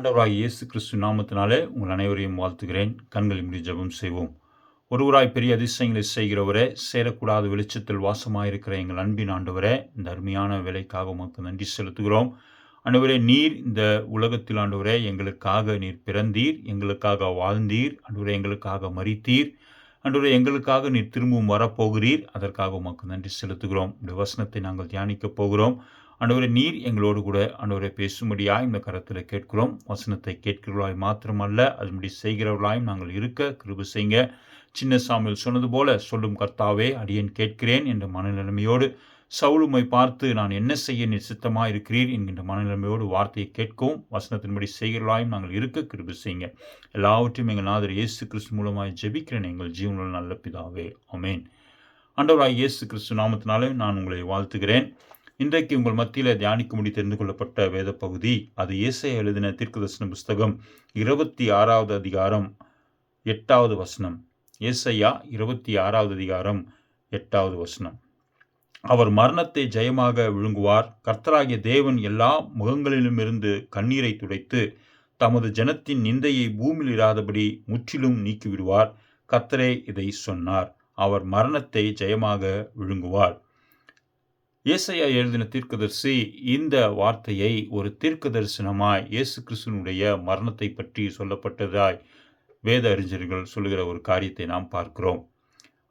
ஆண்டவராக இயேசு கிறிஸ்து நாமத்தினாலே உங்கள் அனைவரையும் வாழ்த்துகிறேன். கண்களை முடி ஜபம் செய்வோம். ஒருவராய் பெரிய அதிசயங்களை செய்கிறவரே சேரக்கூடாத வெளிச்சத்தில் வாசமாயிருக்கிற எங்கள் அன்பின் ஆண்டவரே இந்த அருமையான வேலைக்காக உமக்கு நன்றி செலுத்துகிறோம். ஆண்டவரே நீர் இந்த உலகத்தில் ஆண்டவரே எங்களுக்காக நீர் பிறந்தீர் எங்களுக்காக வாழ்ந்தீர் ஆண்டவரே எங்களுக்காக மறித்தீர் அன்றுவரே எங்களுக்காக நீர் திரும்பவும் வரப்போகிறீர். அதற்காக உமக்கு நன்றி செலுத்துகிறோம். இந்த வசனத்தை நாங்கள் தியானிக்கப் போகிறோம். ஆண்டவரே நீர் எங்களோடு கூட அன்றுவரை பேசும்படியாய் இந்த கரத்தில் கேட்கிறோம். வசனத்தை கேட்கிறவர்களாய் மாத்திரமல்ல அதுபடி செய்கிறவர்களாயும் நாங்கள் இருக்க கிருப செய்யுங்க. சின்ன சாமியில் சொன்னது போல சொல்லும் கர்த்தாவே அடியேன் கேட்கிறேன் என்ற மனநிலைமையோடு சவுளுமை பார்த்து நான் என்ன செய்ய நிச்சித்தமாக இருக்கிறீர் என்கின்ற மனநிலைமையோடு வார்த்தையை கேட்கவும் வசனத்தின்படி செய்கிறவர்களாயும் நாங்கள் இருக்க கிருப செய்யுங்க. எல்லாவற்றையும் எங்கள் நாதர் இயேசு கிறிஸ்து மூலமாக ஜெபிக்கிறேன். எங்கள் ஜீவனில் நல்ல பிதாவே. அமேன் ஆண்டவராய் இயேசு கிறிஸ்து நாமத்தினாலே நான் உங்களை வாழ்த்துகிறேன். இன்றைக்கு உங்கள் மத்தியில் தியானிக்கும்படி தெரிந்து கொள்ளப்பட்ட வேத பகுதி அது இயேசை எழுதின தீர்க்கதர்சன புஸ்தகம் இருபத்தி ஆறாவது அதிகாரம் எட்டாவது வசனம். இயேசையா இருபத்தி ஆறாவது அதிகாரம் எட்டாவது வசனம். அவர் மரணத்தை ஜெயமாக விழுங்குவார். கர்த்தராகிய தேவன் எல்லா முகங்களிலுமிருந்து கண்ணீரை துடைத்து தமது ஜனத்தின் நிந்தையை பூமியில் இராதபடி முற்றிலும் நீக்கிவிடுவார். கர்த்தரே இதை சொன்னார். அவர் மரணத்தை ஜெயமாக விழுங்குவார். இயேசையா எழுதின தீர்க்கதரிசி இந்த வார்த்தையை ஒரு தீர்க்க தரிசனமாய் இயேசு கிறிஸ்துனுடைய மரணத்தை பற்றி சொல்லப்பட்டதாய் வேத அறிஞர்கள் சொல்லுகிற ஒரு காரியத்தை நாம் பார்க்கிறோம்.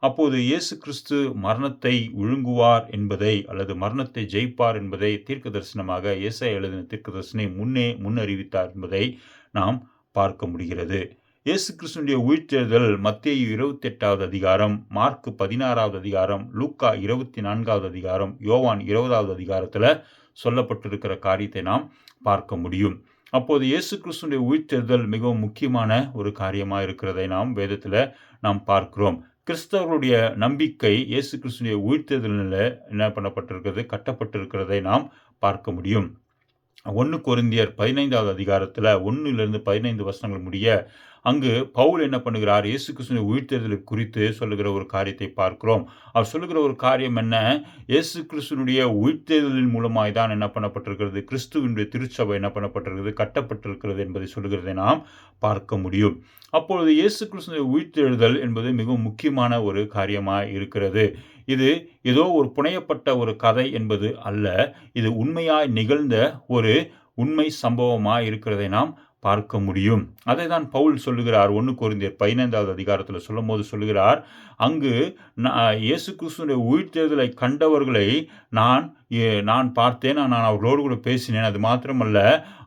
அப்போது இயேசு கிறிஸ்து மரணத்தை விழுங்குவார் என்பதை அல்லது மரணத்தை ஜெயிப்பார் என்பதை தீர்க்க தரிசனமாக இயேசையா எழுதின தீர்க்க தரிசனை முன்னே முன்னறிவித்தார் என்பதை நாம் பார்க்க முடிகிறது. இயேசு கிறிஸ்துடைய உயிர்த்தெழுதல் மத்திய இருபத்தி எட்டாவது அதிகாரம் மார்க் பதினாறாவது அதிகாரம் லூக்கா இருபத்தி நான்காவது அதிகாரம் யோவான் இருபதாவது அதிகாரத்தில் சொல்லப்பட்டிருக்கிற காரியத்தை நாம் பார்க்க முடியும். அப்போது இயேசு கிறிஸ்துடைய உயிர்த்தெழுதல் மிகவும் முக்கியமான ஒரு காரியமாக இருக்கிறதை நாம் வேதத்தில் நாம் பார்க்கிறோம். கிறிஸ்தவர்களுடைய நம்பிக்கை இயேசு கிறிஸ்துடைய உயிர்த்தெழுதலில் என்ன பண்ணப்பட்டிருக்கிறது கட்டப்பட்டிருக்கிறதை நாம் பார்க்க முடியும். ஒன்று கொரிந்தியர் பதினைந்தாவது அதிகாரத்தில் ஒன்றுலேருந்து பதினைந்து வருஷங்கள் முடிய அங்கு பவுல் என்ன பண்ணுகிறார்? இயேசு கிறிஸ்துவின் உயிர்த்தெழுதலை குறித்து சொல்லுகிற ஒரு காரியத்தை பார்க்கிறோம். அவர் சொல்லுகிற ஒரு காரியம் என்ன? இயேசு கிறிஸ்துவனுடைய உயிர்த்தெழுதலின் மூலமாய் தான் என்ன பண்ணப்பட்டிருக்கிறது? கிறிஸ்துவனுடைய திருச்சபை என்ன பண்ணப்பட்டிருக்கிறது? கட்டப்பட்டிருக்கிறது என்பதை சொல்லுகிறதை நாம் பார்க்க முடியும். அப்பொழுது இயேசு கிறிஸ்துவனுடைய உயிர்த்தெழுதல் என்பது மிகவும் முக்கியமான ஒரு காரியமாக இருக்கிறது. இது ஏதோ ஒரு புனையப்பட்ட ஒரு கதை என்பது அல்ல. இது உண்மையாய் நிகழ்ந்த ஒரு உண்மை சம்பவமாக இருக்கிறதை நாம் பார்க்க முடியும். அதை தான் பவுல் சொல்லுகிறார். ஒன்று குறைந்தர் பதினைந்தாவது அதிகாரத்தில் சொல்லும் போது சொல்லுகிறார் அங்கு இயேசு கிறிஸ்துடைய உயிர்த்தேர்தலை கண்டவர்களை நான் நான் பார்த்தேன். நான் அவர்களோடு கூட பேசினேன். அது மாத்திரமல்ல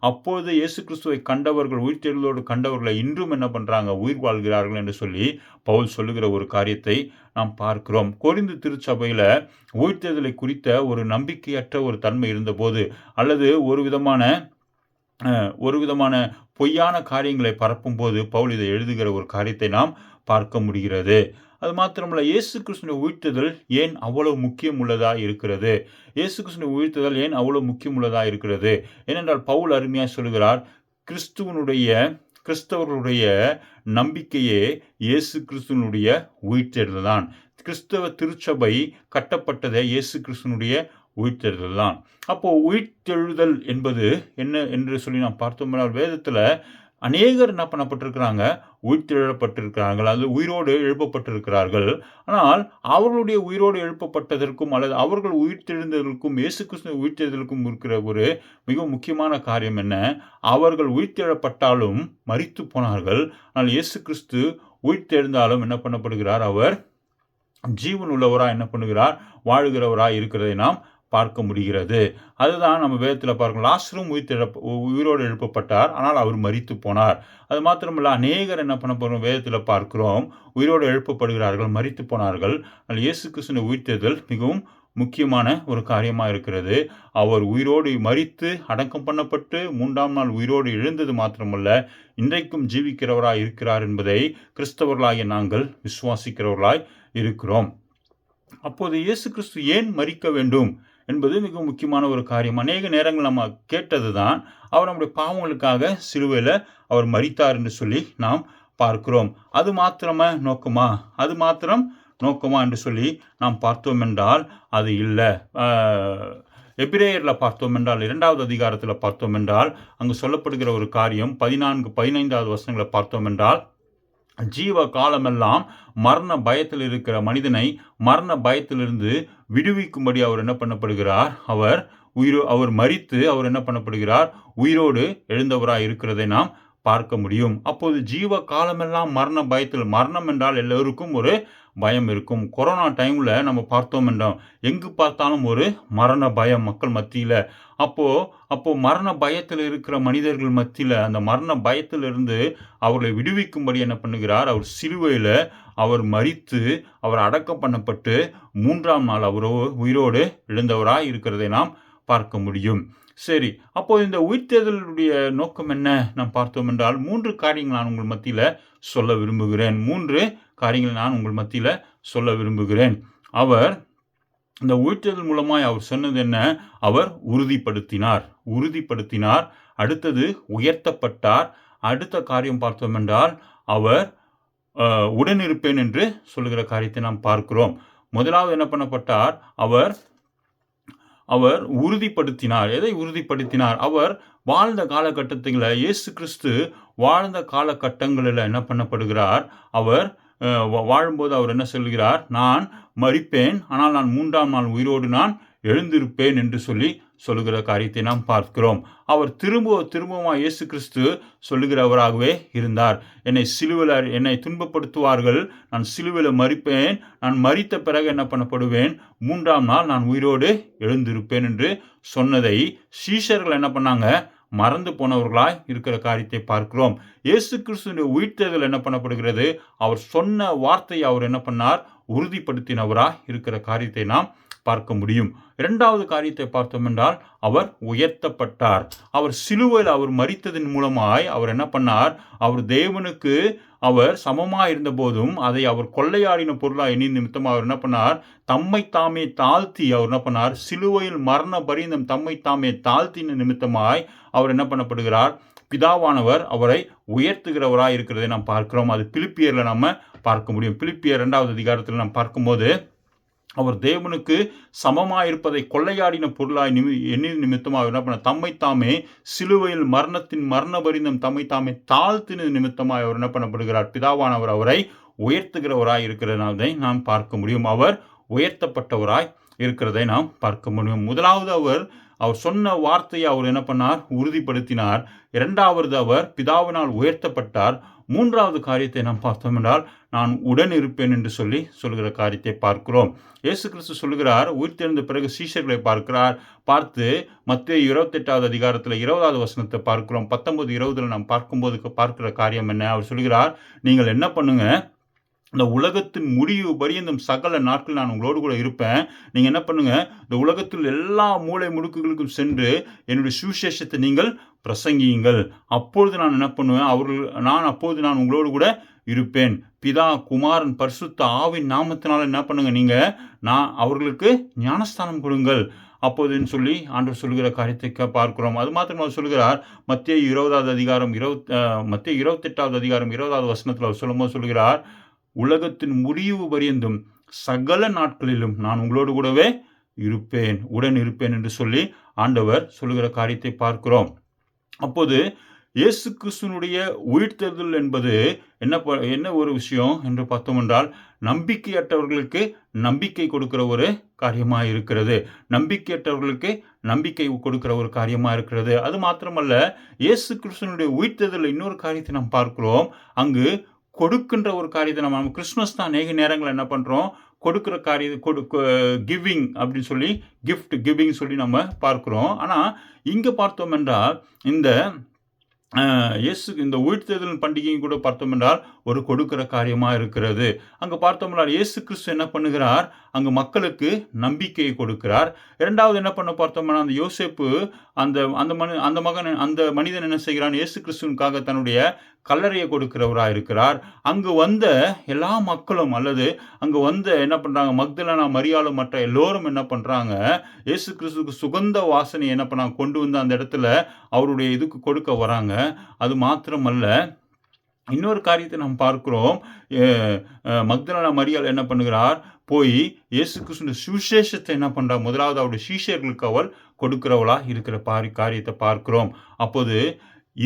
அப்போது இயேசு கிறிஸ்துவை கண்டவர்கள் உயிர்த்தெழுதலோடு கண்டவர்களை இன்றும் என்ன பண்ணுறாங்க உயிர் வாழ்கிறார்கள் என்று சொல்லி பவுல் சொல்லுகிற ஒரு காரியத்தை நாம் பார்க்கிறோம். கொரிந்து திருச்சபையில் உயிர்த்தேர்தலை குறித்த ஒரு நம்பிக்கையற்ற ஒரு தன்மை இருந்தபோது அல்லது ஒரு விதமான ஒரு விதமான பொய்யான காரியங்களை பரப்பும்போது பவுல் இதை எழுதுகிற ஒரு காரியத்தை நாம் பார்க்க முடிகிறது. அது மாத்திரமல்ல இயேசு கிருஷ்ண உயிர்த்துதல் ஏன் அவ்வளவு முக்கியம் உள்ளதாக இருக்கிறது? இயேசு கிருஷ்ண உயிர்த்துதல் ஏன் அவ்வளவு முக்கியம் உள்ளதாக இருக்கிறது? ஏனென்றால் பவுல் அருமையாக சொல்கிறார் கிறிஸ்துவனுடைய கிறிஸ்தவர்களுடைய நம்பிக்கையே இயேசு கிறிஸ்துவனுடைய உயிர்த்தெழுதல் தான். கிறிஸ்தவ திருச்சபை கட்டப்பட்டதே இயேசு கிறிஸ்துவனுடைய உயிர்த்தெழுதல் தான் அப்போது உயிர்த்தெழுதல் என்பது என்ன என்று சொல்லி நாம் பார்த்தோம்னால் வேதத்தில் அநேகர் என்ன பண்ணப்பட்டிருக்கிறாங்க? உயிர்த்தெழப்பட்டிருக்கிறார்கள் அல்லது உயிரோடு எழுப்பப்பட்டிருக்கிறார்கள். ஆனால் அவர்களுடைய உயிரோடு எழுப்பப்பட்டதற்கும் அல்லது அவர்கள் உயிர்த்தெழுந்ததற்கும் இயேசு கிருஷ்ண உயிர்த்தெழுதலுக்கும் இருக்கிற ஒரு மிக முக்கியமான காரியம் என்ன? அவர்கள் உயிர்த்தெழப்பட்டாலும் மறித்து போனார்கள். ஆனால் இயேசு கிறிஸ்து உயிர்த்தெழுந்தாலும் என்ன பண்ணப்படுகிறார்? அவர் ஜீவன் உள்ளவராக என்ன பண்ணுகிறார்? வாழுகிறவராக இருக்கிறதை நாம் பார்க்க முடிகிறது. அதுதான் நம்ம வேதத்தில் பார்க்கணும். லாஸ்டரும் உயிர் உயிரோடு எழுப்பப்பட்டார். ஆனால் அவர் மறித்து போனார். அது மாத்திரமல்ல அநேகர் என்ன பண்ண போகிறோம் வேதத்தில் பார்க்கிறோம். உயிரோடு எழுப்பப்படுகிறார்கள் மறித்து போனார்கள். ஆனால் இயேசு கிருஷ்ணன் உயிர்த்தெழுதல் மிகவும் முக்கியமான ஒரு காரியமாக இருக்கிறது. அவர் உயிரோடு மறித்து அடக்கம் பண்ணப்பட்டு மூன்றாம் நாள் உயிரோடு எழுந்தது மாத்திரமல்ல இன்றைக்கும் ஜீவிக்கிறவராய் இருக்கிறார் என்பதை கிறிஸ்தவர்களாகிய நாங்கள் விசுவாசிக்கிறவர்களாய் இருக்கிறோம். அப்போது இயேசு கிறிஸ்து ஏன் மறிக்க வேண்டும்? என்பது மிக முக்கியமான ஒரு காரியம். அநேக நேரங்கள் நம்ம கேட்டது தான் அவர் நம்முடைய பாவங்களுக்காக சிலுவையில் அவர் மறித்தார் என்று சொல்லி நாம் பார்க்கிறோம். அது மாத்திரமா நோக்கமா? அது மாத்திரம் நோக்கமா என்று சொல்லி நாம் பார்த்தோம் என்றால் அது இல்லை. எபிரேயரில் பார்த்தோம் என்றால் இரண்டாவது அதிகாரத்தில் பார்த்தோம் என்றால் அங்கு சொல்லப்படுகிற ஒரு காரியம் பதினான்கு பதினைந்தாவது வருஷங்களை பார்த்தோம் என்றால் ஜீவ காலமெல்லாம் மரண பயத்தில் இருக்கிற மனிதனை மரண பயத்திலிருந்து விடுவிக்கும்படி அவர் என்ன பண்ணப்படுகிறார்? அவர் உயிரோ அவர் மறித்து அவர் என்ன பண்ணப்படுகிறார்? உயிரோடு எழுந்தவராக இருக்கிறதை நாம் பார்க்க முடியும். அப்போது ஜீவ காலமெல்லாம் மரண பயத்தில் மரணம் என்றால் எல்லோருக்கும் ஒரு பயம் இருக்கும். கொரோனா டைமில் நம்ம பார்த்தோம் என்றோம் எங்கு பார்த்தாலும் ஒரு மரண பயம் மக்கள் மத்தியில். அப்போது அப்போது மரண பயத்தில் இருக்கிற மனிதர்கள் மத்தியில் அந்த மரண பயத்திலிருந்து அவர்களை விடுவிக்கும்படி என்ன பண்ணுகிறார்? அவர் சிலுவையில் அவர் மறித்து அவர் அடக்கம் பண்ணப்பட்டு மூன்றாம் நாள் அவரோ உயிரோடு எழுந்தவராக இருக்கிறதை நாம் பார்க்க முடியும். சரி அப்போ இந்த உயிர்த்தேர்தலுடைய நோக்கம் என்ன? நாம் பார்த்தோம் என்றால் மூன்று காரியங்கள் நான் உங்கள் மத்தியில் சொல்ல விரும்புகிறேன். மூன்று காரியங்களை நான் உங்கள் மத்தியில் சொல்ல விரும்புகிறேன். அவர் இந்த உயிர்த்தேர்தல் மூலமாய் அவர் சொன்னது என்ன? அவர் உறுதிப்படுத்தினார். உறுதிப்படுத்தினார். அடுத்தது உயர்த்தப்பட்டார். அடுத்த காரியம் பார்த்தோம் என்றால் அவர் உடனிருப்பேன் என்று சொல்லுகிற காரியத்தை நாம் பார்க்கிறோம். முதலாவது என்ன பண்ணப்பட்டார்? அவர் அவர் உறுதிப்படுத்தினார். எதை உறுதிப்படுத்தினார்? அவர் வாழ்ந்த காலகட்டத்தில் இயேசு கிறிஸ்து வாழ்ந்த காலகட்டங்களில் என்ன பண்ணப்படுகிறார்? அவர் வாழும்போது அவர் என்ன சொல்கிறார்? நான் மறிப்பேன் ஆனால் நான் மூன்றாம் நாள் உயிரோடு நான் எழுந்திருப்பேன் என்று சொல்லி சொல்லுகிற காரியத்தை நாம் பார்க்கிறோம். அவர் திரும்ப திரும்பமாக இயேசு கிறிஸ்து சொல்லுகிறவராகவே இருந்தார். என்னை சிலுவில் என்னை துன்பப்படுத்துவார்கள். நான் சிலுவில் மறிப்பேன் நான் மறித்த பிறகு என்ன பண்ணப்படுவேன்? மூன்றாம் நாள் நான் உயிரோடு எழுந்திருப்பேன் என்று சொன்னதை சீஷர்கள் என்ன பண்ணாங்க? மறந்து போனவர்களாய் இருக்கிற காரியத்தை பார்க்கிறோம். இயேசு கிறிஸ்துடைய உயிர்த்தேர்தல் என்ன பண்ணப்படுகிறது? அவர் சொன்ன வார்த்தையை அவர் என்ன பண்ணார்? உறுதிப்படுத்தினவராய் இருக்கிற காரியத்தை நாம் பார்க்க முடியும். இரண்டாவது காரியத்தை பார்த்தோம் என்றால் அவர் உயர்த்தப்பட்டார். அவர் சிலுவையில் அவர் மறித்ததன் மூலமாய் அவர் என்ன பண்ணார்? அவர் தேவனுக்கு அவர் சமமாக இருந்த போதும் அதை அவர் கொள்ளையாடின பொருளாக எண்ணி நிமித்தமாக அவர் என்ன பண்ணார்? தம்மை தாமே தாழ்த்தி அவர் என்ன பண்ணார்? சிலுவையில் மரண பரிந்தம் தம்மை தாமே தாழ்த்தின நிமித்தமாய் அவர் என்ன பண்ணப்படுகிறார்? பிதாவானவர் அவரை உயர்த்துகிறவராக இருக்கிறதை நாம் பார்க்கிறோம். அது பிலிப்பியரில் நம்ம பார்க்க முடியும். பிலிப்பியர் இரண்டாவது அதிகாரத்தில் நாம் பார்க்கும்போது அவர் தேவனுக்கு சமமாயிருப்பதை கொள்ளையாடின பொருளாய் நிமி எண்ணி நிமித்தமாக என்ன பண்ண தம்மை தாமே சிலுவையில் மரணத்தின் மரண பரிந்தம் தம்மை தாமே தாழ்த்தின நிமித்தமாக அவர் என்ன பண்ணப்படுகிறார்? பிதாவானவர் அவரை உயர்த்துகிறவராய் இருக்கிறதை நாம் பார்க்க முடியும். அவர் உயர்த்தப்பட்டவராய் இருக்கிறதை நாம் பார்க்க முடியும். முதலாவது அவர் அவர் சொன்ன வார்த்தையை அவர் என்ன பண்ணார்? உறுதிப்படுத்தினார். இரண்டாவது அவர் பிதாவினால் உயர்த்தப்பட்டார். மூன்றாவது காரியத்தை நாம் பார்த்தோம் என்றால் நான் உடன் இருப்பேன் என்று சொல்லி சொல்கிற காரியத்தை பார்க்கிறோம். இயேசு கிறிஸ்து சொல்கிறார் உயிர்த்தெழுந்த பிறகு சீஷர்களை பார்க்கிறார். பார்த்து மத்திய இருபத்தெட்டாவது அதிகாரத்தில் இருபதாவது வசனத்தை பார்க்கிறோம். பத்தொன்பது இருபதுல நாம் பார்க்கும்போது பார்க்கிற காரியம் என்ன? அவர் சொல்கிறார் நீங்கள் என்ன பண்ணுங்க? இந்த உலகத்தின் முடிவு பரியந்தும் சகல நாட்கள் நான் உங்களோடு கூட இருப்பேன். நீங்கள் என்ன பண்ணுங்கள் இந்த உலகத்தில் எல்லா மூளை முடுக்குகளுக்கும் சென்று என்னுடைய சுவிசேஷத்தை நீங்கள் பிரசங்கியுங்கள். அப்பொழுது நான் என்ன பண்ணுவேன்? அவர்கள் நான் அப்போது நான் உங்களோடு கூட இருப்பேன். பிதா குமாரன் பரிசுத்த ஆவின் நாமத்தினால என்ன பண்ணுங்க நீங்க? நான் அவர்களுக்கு ஞானஸ்தானம் கொடுங்கள். அப்போதுன்னு சொல்லி ஆண்டவர் சொல்லுகிற காரியத்தை பார்க்கிறோம். அது மாத்திரம் அவர் சொல்கிறார் மத்திய இருபதாவது அதிகாரம் இருபத் மத்திய இருபத்தெட்டாவது அதிகாரம் இருபதாவது வசனத்தில் அவர் சொல்லும்போது சொல்கிறார் உலகத்தின் முடிவு பரியந்தும் சகல நாட்களிலும் நான் உங்களோடு கூடவே இருப்பேன் உடன் இருப்பேன் என்று சொல்லி ஆண்டவர் சொல்லுகிற காரியத்தை பார்க்கிறோம். அப்போது இயேசு கிறிஸ்துனுடைய உயிர்த்தெழுதல் என்பது என்ன என்ன ஒரு விஷயம் என்று பார்த்தோம் என்றால் நம்பிக்கையற்றவர்களுக்கு நம்பிக்கை கொடுக்கிற ஒரு காரியமாக இருக்கிறது. நம்பிக்கையற்றவர்களுக்கு நம்பிக்கை கொடுக்கிற ஒரு காரியமாக இருக்கிறது. அது மாத்திரமல்ல இயேசு கிறிஸ்துனுடைய உயிர்த்தெழுதல் இன்னொரு காரியத்தை நாம் பார்க்கிறோம். அங்கு கொடுக்கின்ற ஒரு காரியத்தை நம்ம கிறிஸ்மஸ் தான் அநேக நேரங்களில் என்ன பண்ணுறோம் கொடுக்குற காரிய கொடு கிவிங் அப்படின்னு சொல்லி கிஃப்ட் கிவிங் சொல்லி நம்ம பார்க்குறோம். ஆனால் இங்கே பார்த்தோம் என்றால் இந்த இயேசு இந்த உயிர்த்தெழுதல் பண்டிகையும் கூட பார்த்தோம் என்றால் ஒரு கொடுக்கிற காரியமாக இருக்கிறது. அங்கே பார்த்தோம் என்றால் இயேசு கிறிஸ்து என்ன பண்ணுகிறார்? அங்கு மக்களுக்கு நம்பிக்கையை கொடுக்கிறார். இரண்டாவது என்ன பண்ண பார்த்தோம்னா அந்த யோசேப்பு அந்த அந்த மனு அந்த மகன் அந்த மனிதன் என்ன செய்கிறான்? இயேசு கிறிஸ்துவனுக்காக தன்னுடைய கல்லறையை கொடுக்கிறவராக இருக்கிறார். அங்கு வந்த எல்லா மக்களும் அல்லது அங்கு வந்த என்ன பண்ணுறாங்க மக்தலனா மரியாளும் மற்ற எல்லோரும் என்ன பண்ணுறாங்க இயேசு கிறிஸ்துக்கு சுகந்த வாசனை என்ன பண்ணாங்க கொண்டு வந்து அந்த இடத்துல அவருடைய இதுக்கு கொடுக்க வராங்க. அது மாத்திரமல்ல இன்னொரு காரியத்தை நாம் பார்க்கிறோம். மக்தலனா மரியாள் என்ன பண்ணுகிறார் போய் இயேசு கிருஷ்ண சுவிசேஷத்தை என்ன பண்ணுறா முதலாவது அவருடைய சீஷர்களுக்கு அவள் கொடுக்கிறவளாக இருக்கிற பாரி காரியத்தை பார்க்கிறோம். அப்போது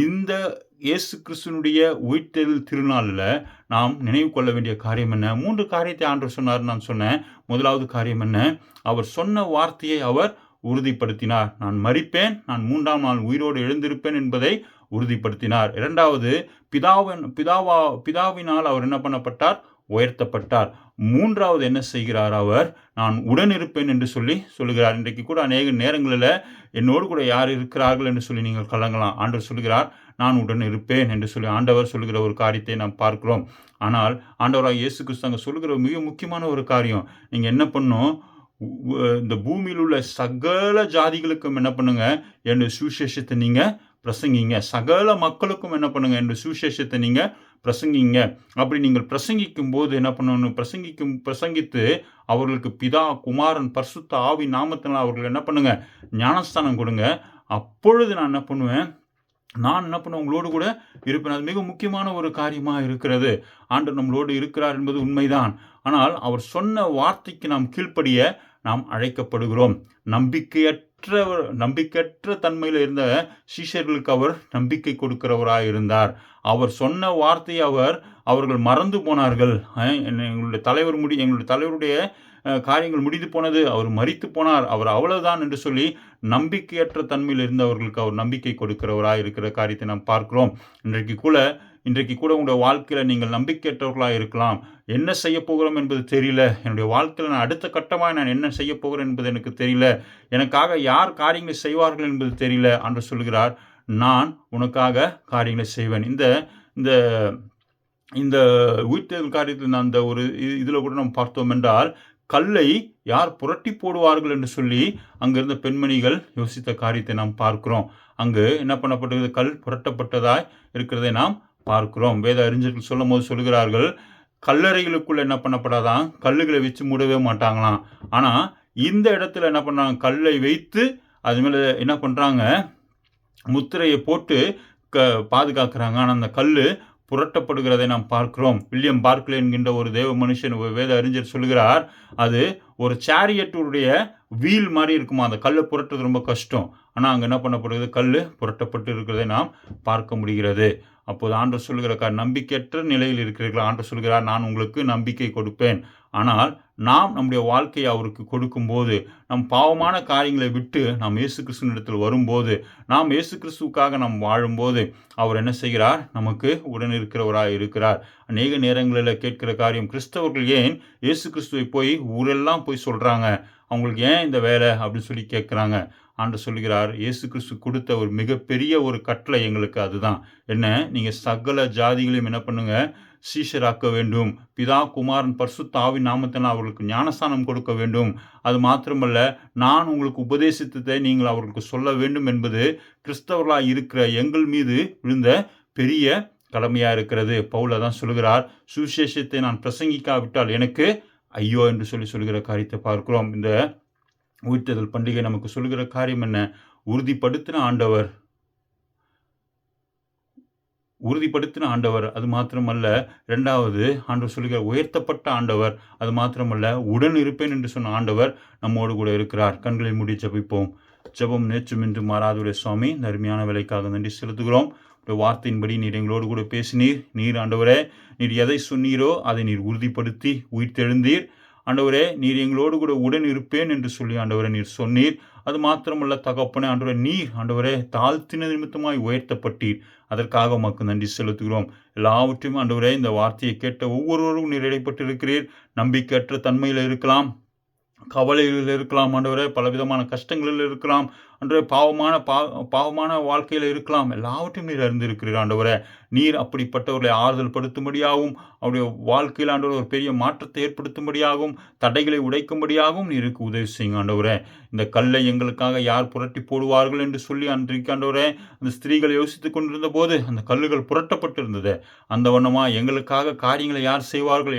இந்த இயேசு கிறிஸ்துனுடைய உயிர்த்தெழு திருநாளில் நாம் நினைவு கொள்ள வேண்டிய காரியம் என்ன? மூன்று காரியத்தை ஆண்டு சொன்னார் நான் சொன்னேன். முதலாவது காரியம் என்ன? அவர் சொன்ன வார்த்தையை அவர் உறுதிப்படுத்தினார். நான் மறிப்பேன் நான் மூன்றாம் நாள் உயிரோடு எழுந்திருப்பேன் என்பதை உறுதிப்படுத்தினார். இரண்டாவது பிதாவின் பிதாவா பிதாவினால் அவர் என்ன பண்ணப்பட்டார்? உயர்த்தப்பட்டார். மூன்றாவது என்ன செய்கிறார் அவர்? நான் உடன் இருப்பேன் என்று சொல்லி சொல்லுகிறார். இன்றைக்கு கூட அநேக நேரங்களில் என்னோடு கூட யார் இருக்கிறார்கள் என்று சொல்லி நீங்கள் கலங்கலாம். ஆண்டு சொல்கிறார் நான் உடன் இருப்பேன் என்று சொல்லி ஆண்டவர் சொல்கிற ஒரு காரியத்தை நாம் பார்க்கிறோம். ஆனால் ஆண்டவராக இயேசு கிறிஸ்து அங்கே சொல்கிற மிக முக்கியமான ஒரு காரியம். நீங்கள் என்ன பண்ணும்? இந்த பூமியில் உள்ள சகல ஜாதிகளுக்கும் என்ன பண்ணுங்க என்னுடைய சுவிசேஷத்தை நீங்கள் பிரசங்கிங்க. சகல மக்களுக்கும் என்ன பண்ணுங்க என்ற சுவிசேஷத்தை நீங்கள் பிரசங்கிங்க. அப்படி நீங்கள் பிரசங்கிக்கும் போது என்ன பண்ணணும்? பிரசங்கிக்கும் பிரசங்கித்து அவர்களுக்கு பிதா குமாரன் பர்சுத்த ஆவி நாமத்தினால் அவர்கள் என்ன பண்ணுங்க? ஞானஸ்தானம் கொடுங்க. அப்பொழுது நான் என்ன பண்ணுவேன்? நான் என்ன பண்ண உங்களோடு கூட இருப்பேன். அது மிக முக்கியமான ஒரு காரியமாக இருக்கிறது. ஆண்டு நம்மளோடு இருக்கிறார் என்பது உண்மைதான். ஆனால் அவர் சொன்ன வார்த்தைக்கு நாம் கீழ்ப்படிய நாம் அழைக்கப்படுகிறோம். நம்பிக்கையற்ற நம்பிக்கையற்ற தன்மையில் இருந்த சீஷர்களுக்கு அவர் நம்பிக்கை கொடுக்கிறவராக இருந்தார். அவர் சொன்ன வார்த்தையை அவர் அவர்கள் மறந்து போனார்கள். எங்களுடைய தலைவர் முடி எங்களுடைய தலைவருடைய காரியங்கள் முடிந்து போனது அவர் மறித்து போனார். அவர் அவ்வளவுதான் என்று சொல்லி நம்பிக்கையற்ற தன்மையில் இருந்தவர்களுக்கு அவர் நம்பிக்கை கொடுக்கிறவராக இருக்கிற காரியத்தை நாம் பார்க்கிறோம். இன்றைக்கு கூட இன்றைக்கு கூட உங்களுடைய வாழ்க்கையில் நீங்கள் நம்பிக்கையற்றவர்களாக இருக்கலாம். என்ன செய்ய போகிறோம் என்பது தெரியல. என்னுடைய வாழ்க்கையில் நான் அடுத்த கட்டமாக நான் என்ன செய்ய போகிறேன் என்பது எனக்கு தெரியல. எனக்காக யார் காரியங்களை செய்வார்கள் என்பது தெரியல என்று சொல்கிறார். நான் உனக்காக காரியங்களை செய்வேன். இந்த இந்த இந்த உயிர்த்தேர்தல் காரியத்தில் அந்த ஒரு இதில் கூட நம்ம பார்த்தோம் என்றால் கல்லை யார் புரட்டி போடுவார்கள் என்று சொல்லி அங்கிருந்த பெண்மணிகள் யோசித்த காரியத்தை நாம் பார்க்கிறோம். அங்கு என்ன பண்ணப்பட்டது கல் புரட்டப்பட்டதாய் இருக்கிறதை நாம் பார்க்கிறோம். வேத அறிஞர்கள் சொல்லும் போது சொல்கிறார்கள் கல்லறைகளுக்குள்ள என்ன பண்ணப்படாதான்? கல்லுகளை வச்சு மூடவே மாட்டாங்களாம். ஆனால் இந்த இடத்துல என்ன பண்ணுறாங்க கல்லை வைத்து அது மேலே என்ன பண்ணுறாங்க முத்திரையை போட்டு க பாதுகாக்கிறாங்க. ஆனால் அந்த கல் புரட்டப்படுகிறதை நாம் பார்க்கிறோம். வில்லியம் பார்க்லே என்கின்ற ஒரு தேவ மனுஷன் வேத அறிஞர் சொல்கிறார் அது ஒரு சேரியட்டுடைய வீல் மாதிரி இருக்குமா? அந்த கல்லை புரட்டுறது ரொம்ப கஷ்டம். ஆனால் அங்கே என்ன பண்ணப்படுகிறது? கல் புரட்டப்பட்டு இருக்கிறதை நாம் பார்க்க முடிகிறது. அப்போது ஆண்டு சொல்கிறார் நம்பிக்கையற்ற நிலையில் இருக்கிறீர்கள்? ஆண்டு சொல்கிறார் நான் உங்களுக்கு நம்பிக்கை கொடுப்பேன். ஆனால் நாம் நம்முடைய வாழ்க்கையை அவருக்கு கொடுக்கும்போது நம் பாவமான காரியங்களை விட்டு நாம் இயேசு கிறிஸ்துவனிடத்தில் வரும்போது நாம் இயேசு கிறிஸ்துவுக்காக நாம் வாழும்போது அவர் என்ன செய்கிறார்? நமக்கு உடனிருக்கிறவராக இருக்கிறார். அநேக நேரங்களில் கேட்கிற காரியம் கிறிஸ்தவர்கள் ஏன் இயேசு கிறிஸ்துவை போய் ஊரெல்லாம் போய் சொல்கிறாங்க அவங்களுக்கு ஏன் இந்த வேலை? அப்படின்னு சொல்லி கேட்குறாங்க. ஆண்டு சொல்கிறார் இயேசு கிறிஸ்து கொடுத்த ஒரு மிகப்பெரிய ஒரு கட்டளை எங்களுக்கு அதுதான். என்ன? நீங்கள் சகல ஜாதிகளையும் என்ன பண்ணுங்கள் சீஷராக்க வேண்டும். பிதா குமாரன் பர்சு தாவி நாமத்தினால் அவர்களுக்கு ஞானஸ்தானம் கொடுக்க வேண்டும். அது மாத்திரமல்ல நான் உங்களுக்கு உபதேசித்ததை நீங்கள் அவர்களுக்கு சொல்ல வேண்டும் என்பது கிறிஸ்தவர்களாக இருக்கிற எங்கள் மீது விழுந்த பெரிய கடமையாக இருக்கிறது. பவுல தான் சொல்கிறார் சுவிசேஷத்தை நான் பிரசங்கிக்காவிட்டால் எனக்கு ஐயோ என்று சொல்லி சொல்கிற காரியத்தை பார்க்கிறோம். இந்த உயிர்த்தெழுதல் பண்டிகை நமக்கு சொல்கிற காரியம் என்ன? உறுதிப்படுத்தின ஆண்டவர். உறுதிப்படுத்தின ஆண்டவர் அது மாத்திரமல்ல. ரெண்டாவது ஆண்டவர் சொல்லுகிற உயர்த்தப்பட்ட ஆண்டவர் அது மாத்திரமல்ல. உடன் இருப்பேன் என்று சொன்ன ஆண்டவர் நம்மோடு கூட இருக்கிறார். கண்களை மூடி ஜபிப்போம். ஜபம் நேற்றும் இன்று மாறாதுடைய சுவாமி நருமையான விலைக்காக நன்றி செலுத்துகிறோம். வார்த்தையின்படி நீர் எங்களோடு கூட பேசினீர். நீர் ஆண்டவரே நீர் எதை சொன்னீரோ அதை நீர் உறுதிப்படுத்தி உயிர்த்தெழுந்தீர். ஆண்டவரே நீர் எங்களோடு கூட உடன் இருப்பேன் என்று சொல்லி ஆண்டவரை நீர் சொன்னீர். அது மாத்திரமல்ல தகப்பனே ஆண்டவரே நீர் ஆண்டவரே தாழ்த்தின நிமித்தமாய் உயர்த்தப்பட்டீர். அதற்காக உமக்கு நன்றி செலுத்துகிறோம். எல்லாவற்றையும் ஆண்டவரே இந்த வார்த்தையை கேட்ட ஒவ்வொருவரும் நீர் இடைப்பட்டு இருக்கிறீர் நம்பிக்கையற்ற தன்மையில் இருக்கலாம். கவலைகளில் இருக்கலாம் ஆண்டவரே. பலவிதமான கஷ்டங்களில் இருக்கலாம். அன்று பாவமான பா பாவமான வாழ்க்கையில் இருக்கலாம். எல்லாவற்றையும் நீர் அறிந்திருக்கிறீர் ஆண்டவரே. நீர் அப்படிப்பட்டவர்களை ஆறுதல் படுத்தும்படியாகவும் அவருடைய வாழ்க்கையில் ஆண்டவர் ஒரு பெரிய மாற்றத்தை ஏற்படுத்தும்படியாகவும் தடைகளை உடைக்கும்படியாகவும் நீருக்கு உதவி செய்யுங்க ஆண்டவரே. இந்த கல்லை எங்களுக்காக யார் புரட்டி போடுவார்கள் என்று சொல்லி அன்றைக்கு ஆண்டவரே அந்த ஸ்திரீகள் யோசித்துக் கொண்டிருந்த போது அந்த கல்லுகள் புரட்டப்பட்டிருந்தது. அந்த வண்ணமாக எங்களுக்காக காரியங்களை யார் செய்வார்கள்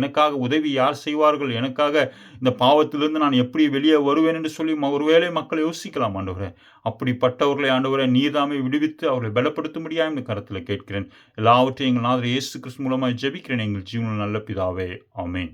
எனக்காக உதவி யார் செய்வார்கள் எனக்காக இந்த பாவத்திலிருந்து நான் எப்படி வெளியே வருவேன் என்று சொல்லி ஒருவேளை மக்கள் யோசிக்கலாம் ஆண்டவரே. அப்படிப்பட்டவர்களை ஆண்டவரை நீதாமே விடுவித்து அவர்களை பலப்படுத்த முடியாமல் இந்த கருத்தில் கேட்கிறேன். எல்லாவற்றையும் எங்கள் நாதர் இயேசு கிறிஸ்து மூலமாக ஜெபிக்கிறேன். எங்கள் ஜீவனில் நல்ல பிதாவே. ஆமேன்.